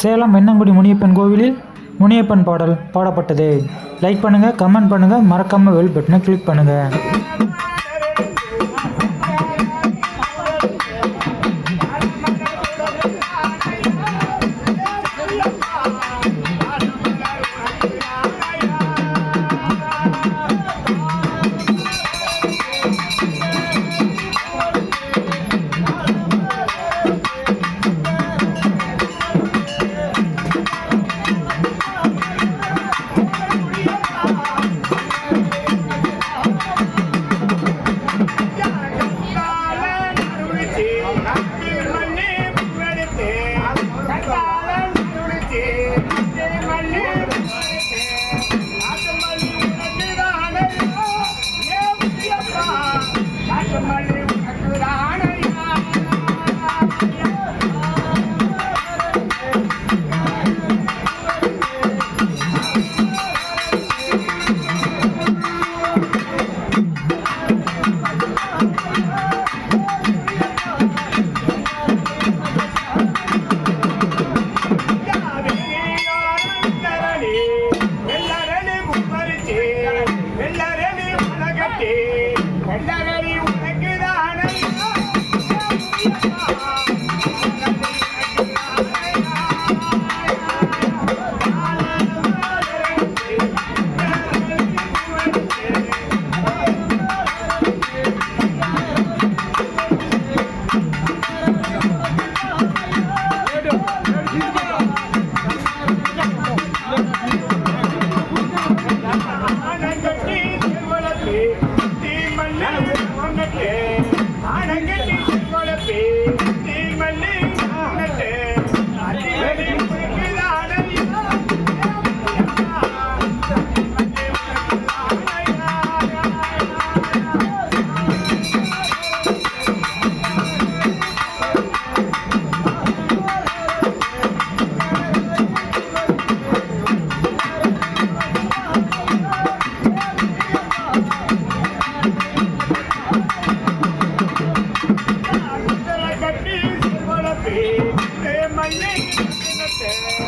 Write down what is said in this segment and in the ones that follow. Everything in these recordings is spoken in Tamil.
சேலம் வெண்ணங்குடி முனியப்பன் கோவிலில் முனியப்பன் பாடல் பாடப்பட்டது. லைக் பண்ணுங்கள் கமெண்ட் பண்ணுங்கள் மறக்காமல் வெல் பட்டனை கிளிக் பண்ணுங்கள் வெள்ளரடி my neck.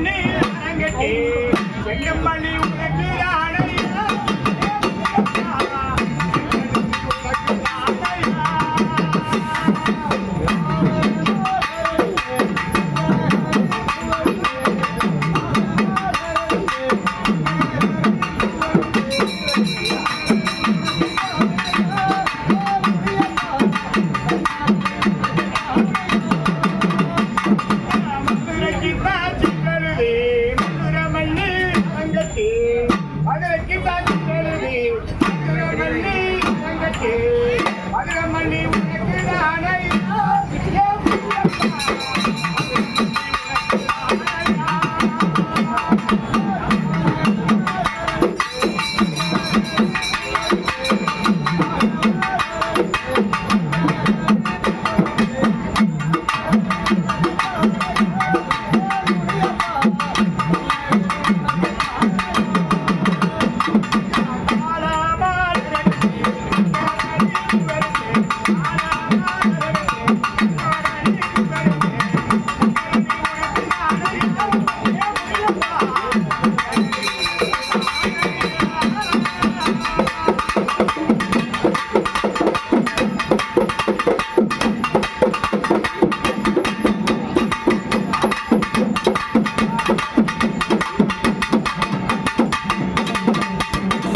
மணி உனக்கு ஆணையா